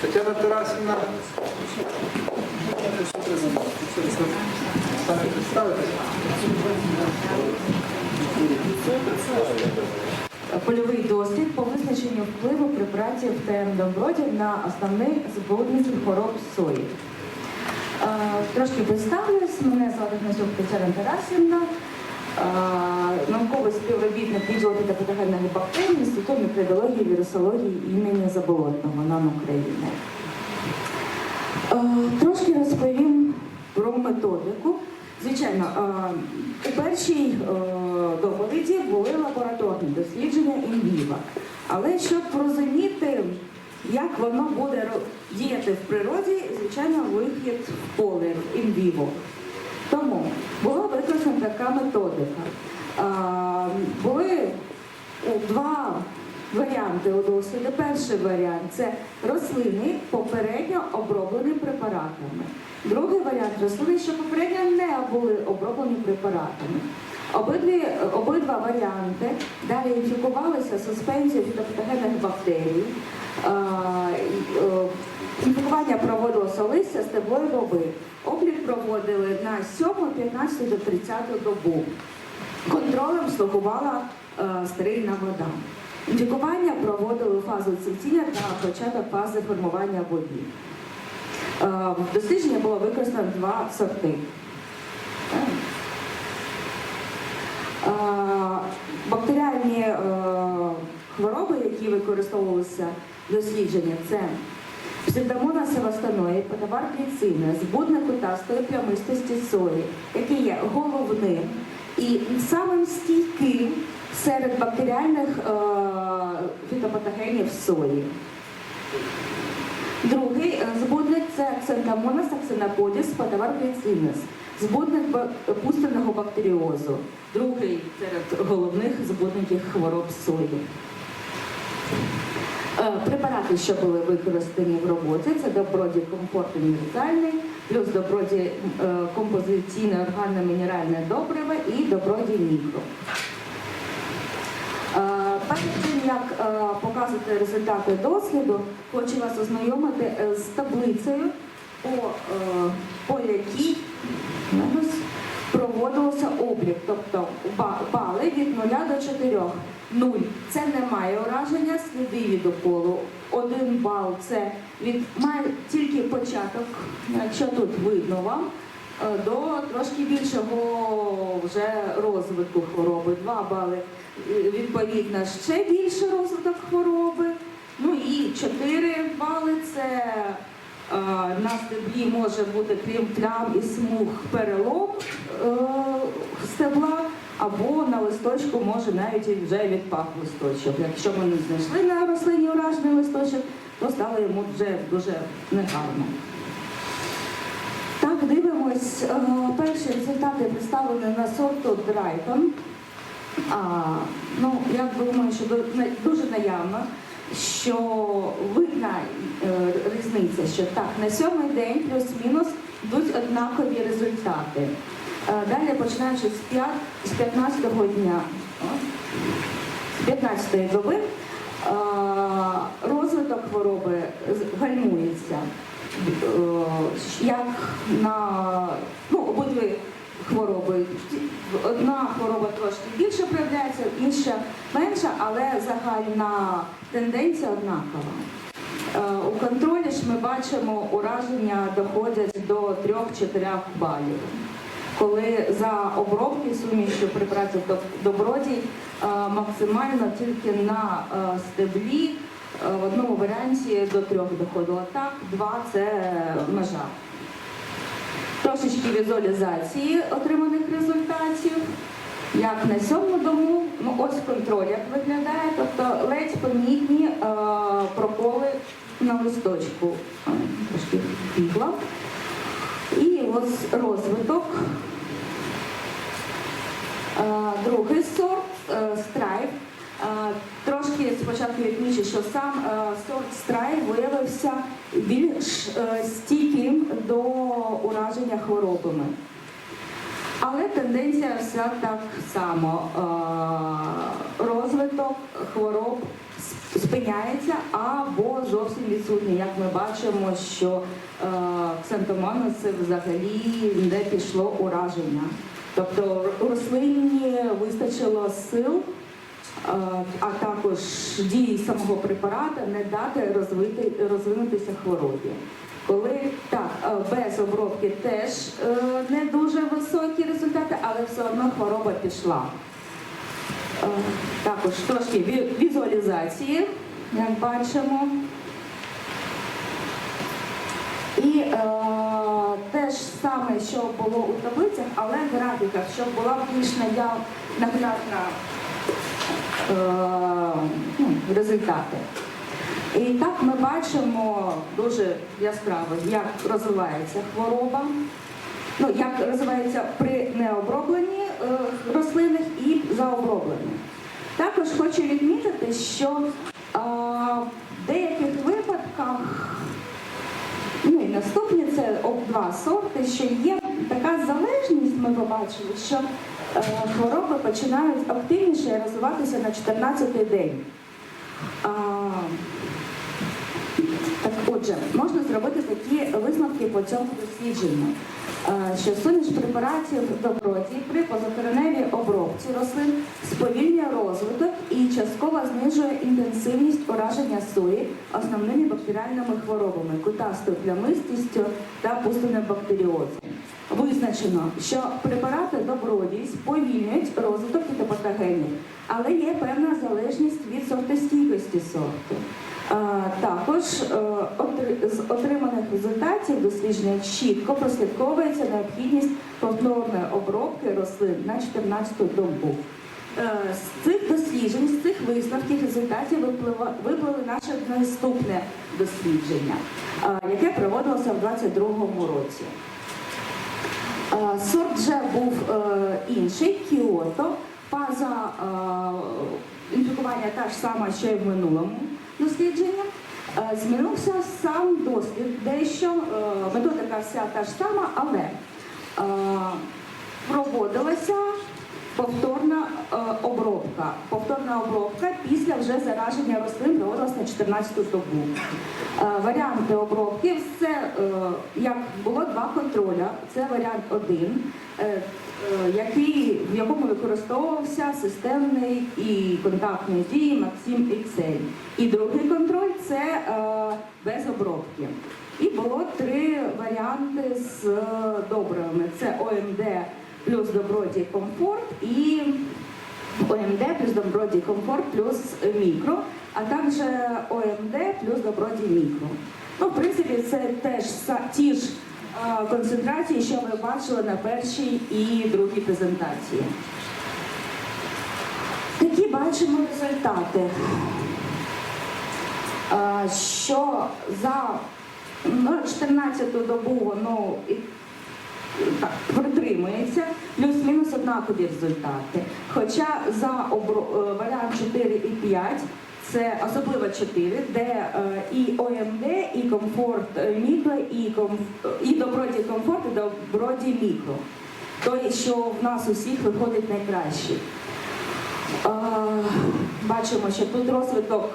Тетяна Тарасівна. Польовий дослід по визначенню впливу препаратів ТМ Доброді на основний збудник хвороб сої. Е, Трошки представлюсь, мене звати Гназюк Тетяна Тарасівна, науковий співробітник відділу патогенних бактерій Інституту мікробіології і вірусології імені Заболотного НАН України. Трошки розповім про методику. Звичайно, у першій доповіді були лабораторні дослідження інвіва. Але щоб розуміти, як воно буде діяти в природі, звичайно, вихід в поле інвіво. Тому була використана така методика. Е, Були два варіанти у. Перший варіант це рослини попередньо оброблені препаратами. Другий варіант рослини, що попередньо не були оброблені препаратами. Обидві, обидва варіанти далі інфікувалися суспензією фітопатогенних бактерій. Е, е, Інфікування проводилося листя стеблої боби. Облік проводили на 7, 15 до 30 добу. Контролем слугувала е, стерильна вода. Інфікування проводили фазу цвітіння та початок фази формування воді. Е, В дослідженні було використано два сорти. Е, Бактеріальні е, хвороби, які використовувалися в дослідженні, це псевдомона севастоної, патовар кліцина, збудник кутастої плямистості сої, який є головним і самим стійким серед бактеріальних е, фітопатогенів сої. Другий е, збудник це акцентамонас аксенаподіс патовар кліцинес, збудник пустинного бактеріозу. Другий серед головних збудників хвороб сої. Е, Препарати, що були використані в роботі, це доброді комфорт універсальний, плюс доброді е, композиційне органно-мінеральне добриво і доброді мікро. Е, Перед тим, як показувати результати досліду, хочу вас ознайомити з таблицею, по, по якій зараз проводився облік, тобто ба- бали від 0 до 4. 0 – це немає ураження, сліди від уколу. Один бал це від має тільки початок, якщо тут видно вам, е, до трошки більшого вже розвитку хвороби. Два бали е, відповідно ще більший розвиток хвороби. Ну і 4 бали це на стеблі може бути крім плям і смуг перелом е, стебла, або на листочку може навіть вже відпав листочок. Якщо ми не знайшли на рослині уражений листочок, то стало йому вже дуже негарно. Так, дивимось. Е, Перші результати представлені на сорту Драйтон. А, ну, я думаю, що дуже наявно, що видна е, різниця, що так, на сьомий день плюс-мінус йдуть однакові результати. Е, далі починаючи з, 5, 15-го дня, з 15-ї доби, е, розвиток хвороби гальмується. Як на ну, обидві хвороби. Одна хвороба трошки більше проявляється, інша менша, але загальна тенденція однакова. Е, У контролі ж ми бачимо, ураження доходять до 3-4 балів. Коли за обробки сумішю препаратів доб- добродій е, максимально тільки на е, стеблі в одному варіанті до трьох доходило. Так, два це межа трошечки візуалізації отриманих результатів. Як на сьому дому, ну ось контроль як виглядає, тобто ледь помітні е, проколи на листочку. Е, Трошки бігла. І ось розвиток. Е, Другий сорт е, страйф. Спочатку відмічу, що сам е, сорт страйф виявився більш е, стійким до ураження хворобами. Але тенденція вся так само. Е, Розвиток хвороб спиняється або зовсім відсутній. Як ми бачимо, що ксантомонаси взагалі не пішло ураження. Тобто рослині вистачило сил, а також дії самого препарату не дати розвити, розвинутися хворобі. Коли так, е, без обробки теж е, не дуже високі результати, але все одно хвороба пішла. Е, Також трошки візуалізації, як бачимо. І е, те ж саме, що було у таблицях, але в графіках, щоб була більш наяв, наглядна е, ну, результати. І так ми бачимо дуже яскраво, як розвивається хвороба, ну, як розвивається при необробленні е, рослинах і заобробленні. Також хочу відмітити, що е, в деяких випадках Ну і наступні це об-2 сорти, що є така залежність, ми побачили, що е, хвороби починають активніше розвиватися на 14-й день. Отже, можна зробити такі висновки по цьому дослідженню, Е, що суміш препаратів добродій при позакореневій обробці рослин сповільнює розвиток і частково знижує інтенсивність ураження сої основними бактеріальними хворобами, кутастою плямистістю та пустинним бактеріозом. Визначено, що препарати добродій сповільнюють розвиток фітопатогенів, але є певна залежність від сортостійкості сорту. Також е, з отриманих результатів дослідження чітко прослідковується необхідність повторної обробки рослин на 14-ту добу. Е, З цих досліджень, з цих висновків, результатів виплили наше наступне дослідження, е, яке проводилося в 2022 році. Сорт вже був інший, Кіото. Фаза інфікування та ж сама, що й в минулому дослідженні. Е, Змінився сам дослід, дещо е, методика вся та ж сама, але е, проводилася повторна е, обробка. Повторна обробка після вже зараження рослин проводилася на 14 добу. Е, Варіанти обробки все е, як було два контроля. Це варіант один, е, е, який, в якому використовувався системний і контактний дії Максим XL. І другий контроль це е, без обробки. І було три варіанти з е, добривами: це ОМД плюс добродій комфорт і ОМД плюс добродій комфорт плюс мікро, а також ОМД плюс добродій мікро. Ну, в принципі, це теж ті ж концентрації, що ви бачили на першій і другій презентації. Такі бачимо результати. Що за ну, 14 добу воно протримується, плюс-мінус однакові результати. Хоча за обро- е, варіант 4 і 5, це особливо 4, де е, і ОМД, і комфорт е, мікро, і, комф- і добродій комфорт, і добродій мікро. Той, що в нас усіх виходить найкращий. Е, Бачимо, що тут розвиток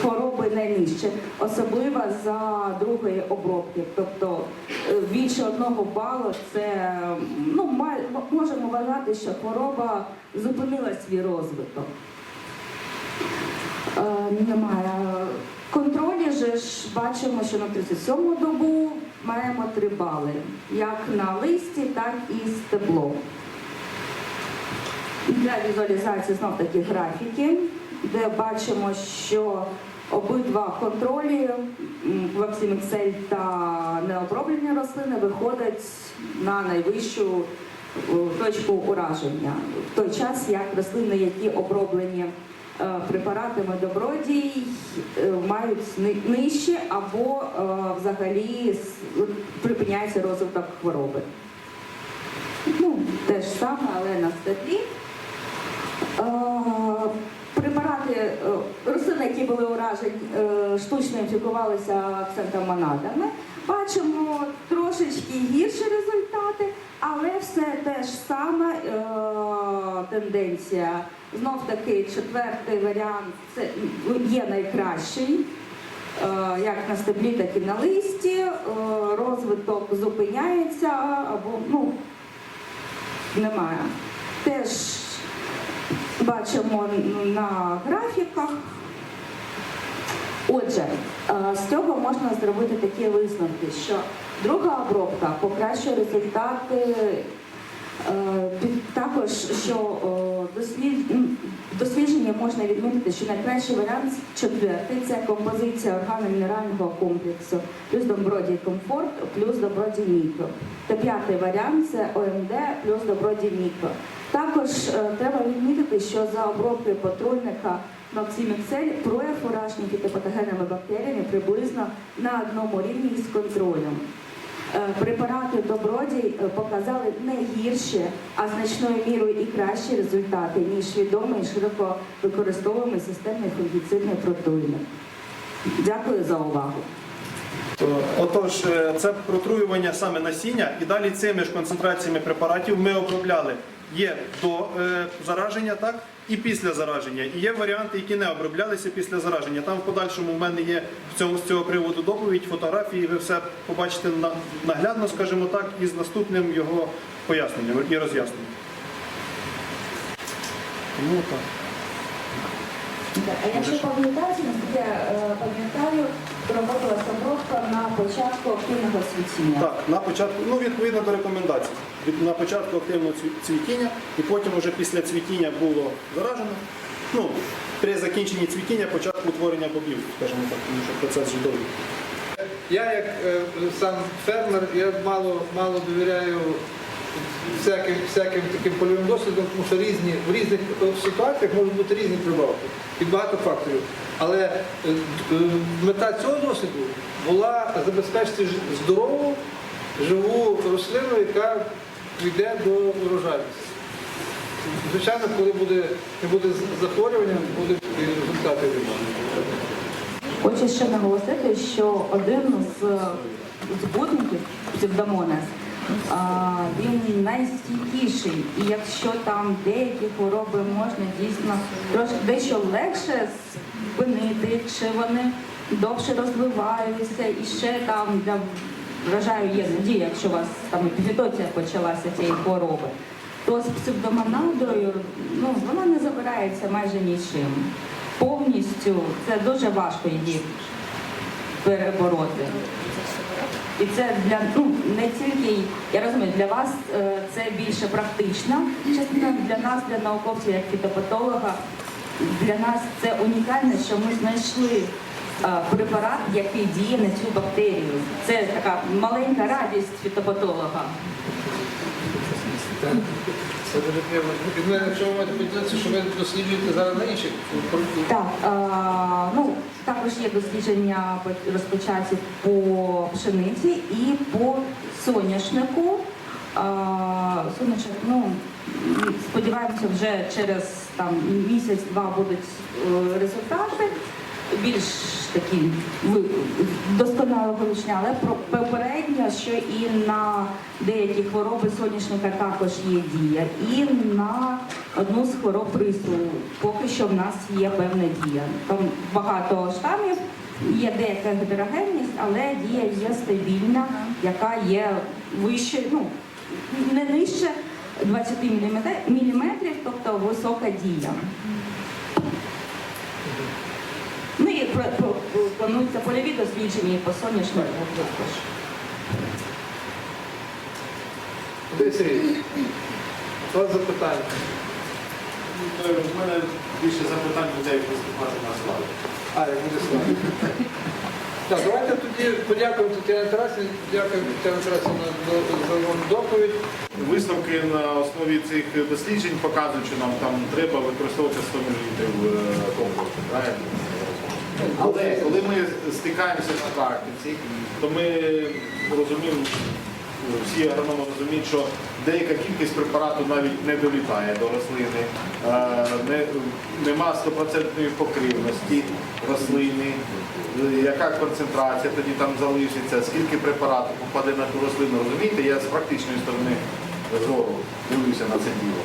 хвороби найнижче, особливо за другої обробки. Тобто е, більше одного балу це ну, можемо вважати, що хвороба зупинила свій розвиток. Е, Немає. Контролі же ж бачимо, що на 37-му добу маємо 3 бали, як на листі, так і стебло. Для візуалізації знов таки графіки, де бачимо, що обидва контролі Excel та необроблені рослини виходять на найвищу е, точку ураження. В той час, як рослини, які оброблені е, препаратами добродій, е, мають нижче або взагалі припиняється розвиток хвороби. Ну, те ж саме, але на степлі. Е, е, рослини, які були уражені, е, штучно інфікувалися акцентомонадами. Бачимо трошечки гірші результати, але все те ж саме е, тенденція. Знов таки четвертий варіант це є найкращий. Як на стеблі, так і на листі. Розвиток зупиняється або ну, немає. Теж бачимо на графіках. Отже, е, з цього можна зробити такі висновки, що друга обробка покращує результати. Е, Також, що е, дослід... м, в дослідженні можна відмітити, що найкращий варіант четвертий це композиція органно-мінерального комплексу, плюс добродій комфорт, плюс добродій мікро. Та п'ятий варіант це ОМД плюс добродій мікро. Також е, треба відмітити, що за обробки патрульника Максиміксель прояв ураження фітопатогенними бактеріями приблизно на одному рівні з контролем. Е, Препарати добродій е, показали не гірші, а значною мірою і кращі результати, ніж відомий широко використовуємий системний фунгіцидний протруйник. Дякую за увагу. Отож, це протруювання саме насіння, і далі цими ж концентраціями препаратів ми обробляли. Є до е, зараження, так, і після зараження. І є варіанти, які не оброблялися після зараження. Там в подальшому в мене є в цьому, з цього приводу доповідь, фотографії, ви все побачите на- наглядно, скажімо так, і з наступним його поясненням і роз'ясненням. Тому так. А якщо пам'ятаєте, я е, пам'ятаю, проводилася обробка на початку активного світіння. Так, на початку, ну відповідно до рекомендацій. На початку активного цвітіння, і потім вже після цвітіння було заражено. Ну, при закінченні цвітіння початку утворення бобів, скажімо так, тому що процес вже довгий. Я як е, сам фермер, я мало, мало довіряю всяким, всяким таким польовим досвідом, тому що різні, в різних е, ситуаціях можуть бути різні прибавки від багато факторів. Але е, е, мета цього досвіду була забезпечити здорову, живу рослину, яка йде до урожайності. Звичайно, коли буде, не буде захворювання, будуть і результати. Хочу ще наголосити, що один з збудників псевдомонас, він найстійкіший. І якщо там деякі хвороби можна дійсно трошки дещо легше спинити, чи вони довше розвиваються, і ще там для вражаю є надія, якщо у вас там епідемія почалася цієї хвороби, то з псевдомонадою ну, вона не забирається майже нічим. Повністю це дуже важко її перебороти. І це для ну не тільки я розумію, для вас е, це більше практична частина для нас, для науковців, як фітопатолога. Для нас це унікальне, що ми знайшли препарат, який діє на цю бактерію. Це така маленька радість фітопатолога. Це дуже приємно. Від мене, якщо ви маєте поділитися, що ви досліджуєте зараз на інших Так, е, ну також є дослідження по- розпочаті по пшениці і по соняшнику. Е, соняшник, ну сподіваємося, вже через там місяць-два будуть е, результати. Більш такі досконалого вивчення, але попередньо, що і на деякі хвороби соняшника також є дія, і на одну з хвороб рису поки що в нас є певна дія. Там багато штамів, є деяка гетерогенність, але дія є стабільна, яка є вище, ну не нижче 20 мм, тобто висока дія. Ну і про- про- плануються польові дослідження і по соняшнику також. Сергійович, запитання. У мене більше запитань людей виступати на славі. А, як буде слава. Так, давайте тоді подякуємо Тетяні Тарасівні, дякуємо Тетяні Тарасівні за вашу доповідь. Висновки на основі цих досліджень показують, що нам там треба використовувати 100 мл комплексу. Правильно? Але коли ми стикаємося на практиці, то ми розуміємо всі агрономи розуміють, що деяка кількість препарату навіть не долітає до рослини, е, не, нема стопроцентної покривності рослини, яка концентрація тоді там залишиться, скільки препарату попаде на ту рослину, розумієте, я з практичної сторони зору дивлюся на це діло.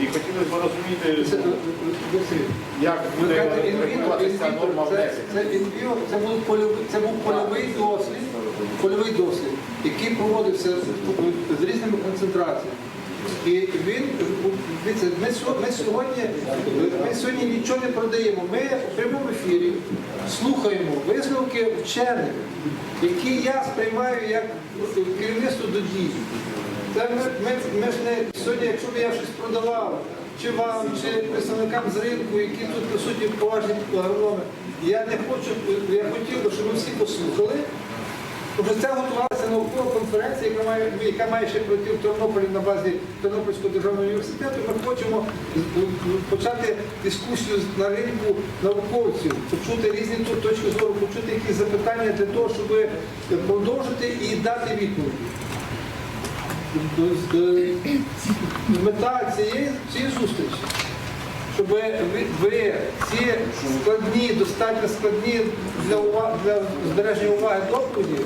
І хотілося б розуміти, е, е, як буде регулюватися норма внесення. це був польовий, це був польовий дослід, польовий дослід, який проводився з, різними концентраціями. І він, ми, ми, сьогодні, ми сьогодні нічого не продаємо. Ми в прямому ефірі слухаємо висновки вчених, які я сприймаю як керівництво до дії. Це ми, ми, ми ж не сьогодні, якщо б я щось продавав, чи вам, чи представникам з ринку, які тут присутні поважні агрономи, я не хочу, я хотів би, щоб ми всі послухали. Тобто це готувалася наукова конференція, яка має, яка має ще пройти в Тернополі на базі Тернопільського державного університету. Ми хочемо почати дискусію на ринку науковців, почути різні точки зору, почути якісь запитання для того, щоб продовжити і дати відповіді. Е, Мета цієї, цієї зустрічі, щоб ви, ці складні, достатньо складні для, ува- для збереження уваги доповіді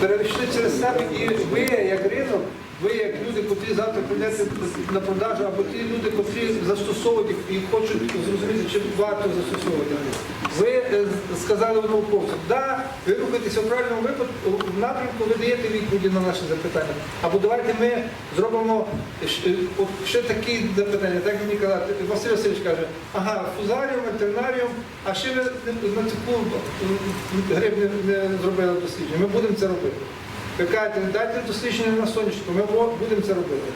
перейшли через себе і ви, як ринок, ви як люди, котрі завтра прийдете на продажу, або ті люди, котрі застосовують їх і хочуть зрозуміти, чи варто застосовувати. Ви е, сказали науковцям, да, ви рухаєтеся в правильному випадку в напрямку, ви даєте відповіді на наші запитання. Або давайте ми зробимо ще, такі запитання, так мені казати. Василь Васильович каже, ага, фузаріум, ветеринаріум, а ще ви на таку гриб не, не зробили дослідження. Ми будемо це робити. Ви кажете, дайте дослідження на сонячку, ми будемо це робити.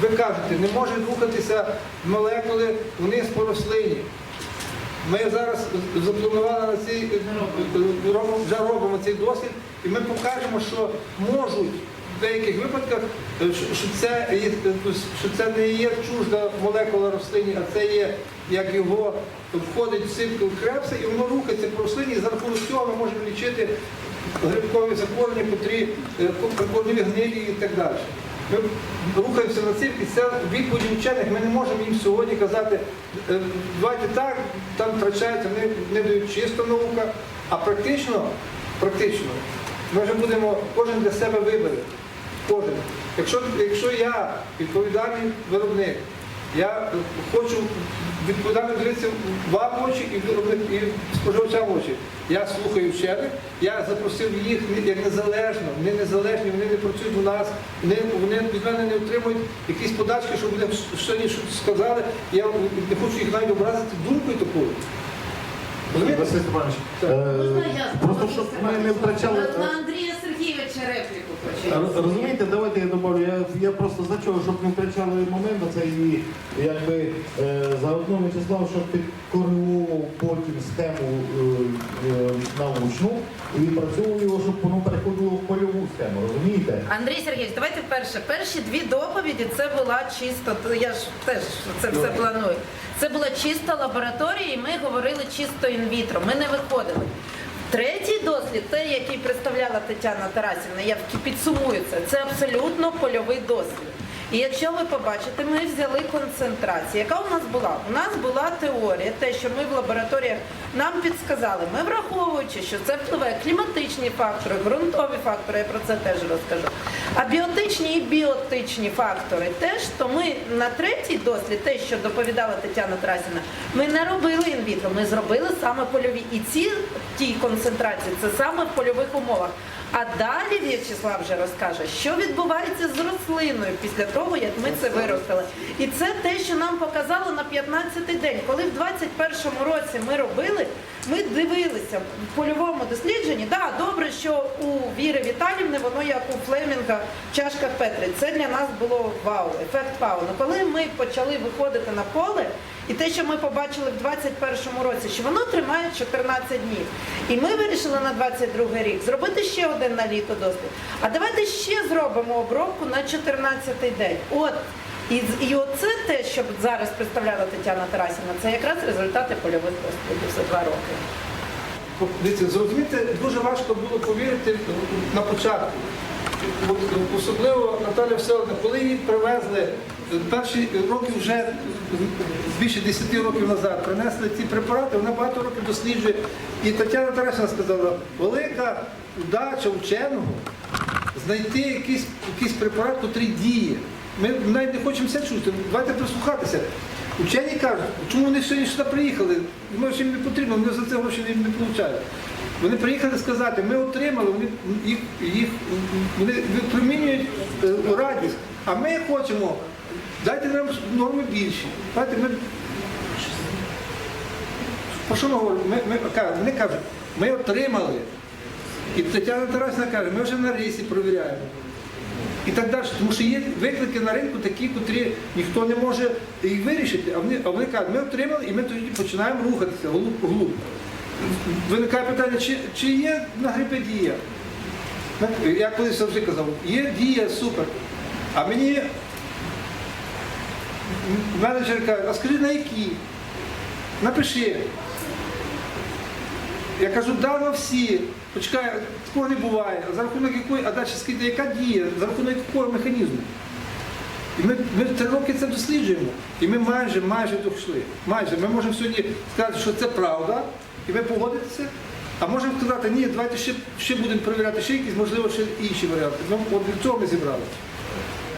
Ви кажете, не можуть рухатися молекули вниз по рослині. Ми зараз запланували на цей вже робимо цей досвід, і ми покажемо, що можуть в деяких випадках, е, що- це, е, що це не є чужда молекула рослині, а це є як його входить в цикл крепса, і воно рухається по рослині, і за рахунок цього ми можемо лічити грибкові захворювання, котрі е, гнилі і так далі. Ми рухаємося на цим, і це відповіді вчених. Ми не можемо їм сьогодні казати, е, давайте так, там втрачається, вони не дають чисто наука, а практично, практично, ми вже будемо, кожен для себе вибере. Кожен. Якщо, якщо я відповідальний виробник, я е, хочу відповідально дивитися вам в очі і і споживачам в очі. Я слухаю вчених, я запросив їх як незалежно, вони незалежні, вони не працюють у нас, вони, вони від мене не отримують якісь подачки, щоб вони сьогодні щось сказали. Я не хочу їх навіть образити думкою такою. Василь Степанович, е, просто щоб ми не втрачали. Сергійовича репліку хочу. Роз- Розумієте, давайте я добавлю. Я, я просто за чого, щоб не втрачали момент, це і якби е, заодно Вячеслав, щоб підкоригував потім схему е, е, научну і відпрацьовував його, щоб воно переходило в польову схему. Розумієте? Андрій Сергійович, давайте перше. Перші дві доповіді це була чисто, то я ж теж це все планую. Це була чиста лабораторія, і ми говорили чисто інвітро. Ми не виходили. Третій дослід, той, який представляла Тетяна Тарасівна, я підсумую це, це абсолютно польовий досвід. І якщо ви побачите, ми взяли концентрацію. Яка у нас була? У нас була теорія, те, що ми в лабораторіях нам підсказали, ми враховуючи, що це впливає кліматичні фактори, ґрунтові фактори, я про це теж розкажу. А біотичні і біотичні фактори теж, то ми на третій дослід, те, що доповідала Тетяна Тарасівна, ми не робили інвітро, ми зробили саме польові. І ці ті концентрації це саме в польових умовах. А далі В'ячеслав вже розкаже, що відбувається з рослиною після того, як ми це виростили. І це те, що нам показало на 15-й день. Коли в 21-му році ми робили, ми дивилися в польовому дослідженні. Да, добре, що у Віри Віталівни воно як у Флемінга в чашках Петри. Це для нас було вау, ефект вау. Ну коли ми почали виходити на поле, і те, що ми побачили в 21-му році, що воно тримає 14 днів. І ми вирішили на 22 рік зробити ще один на літо дослід. А давайте ще зробимо обробку на 14-й день. От. І, і оце те, що зараз представляла Тетяна Тарасівна, це якраз результати польових дослідів за два роки. Дивіться, зрозуміти дуже важко було повірити на початку. особливо Наталя Всеволодна, коли її привезли перші роки вже більше 10 років назад, принесли ці препарати, вона багато років досліджує. І Тетяна Тарасівна сказала, велика удача вченого знайти якийсь, якийсь препарат, який діє. Ми навіть не хочемо це чути. Давайте прислухатися. Учені кажуть, чому вони сьогодні сюди приїхали? Ми їм не потрібно, вони за це гроші не, не получають. Вони приїхали сказати, ми отримали, вони їх, їх вони випромінюють е, радість. А ми хочемо, дайте нам норми більші. Дайте ми про що ми говоримо? Ми, ми, вони кажуть, ми отримали. І Тетяна Тарасівна каже, ми вже на рейсі провіряємо. І так далі. Тому що є виклики на ринку такі, котрі ніхто не може їх вирішити. А вони, а вони кажуть, ми отримали і ми тоді починаємо рухатися глуб, глуб. Виникає питання, чи, чи є на грипі дія? Я колись завжди казав, є дія, супер. А мені менеджер каже, а скажи на які? Напиши. Я кажу, да, на всі. Почекай, такого не буває. За рахунок якої, а далі скільки, яка діє, за рахунок якого механізму. І ми, ми три роки це досліджуємо. І ми майже, майже дійшли. Майже. Ми можемо сьогодні сказати, що це правда, і ви погодитеся. А можемо сказати, ні, давайте ще, ще будемо перевіряти ще якісь, можливо, ще інші варіанти. Ну, от для цього ми зібралися.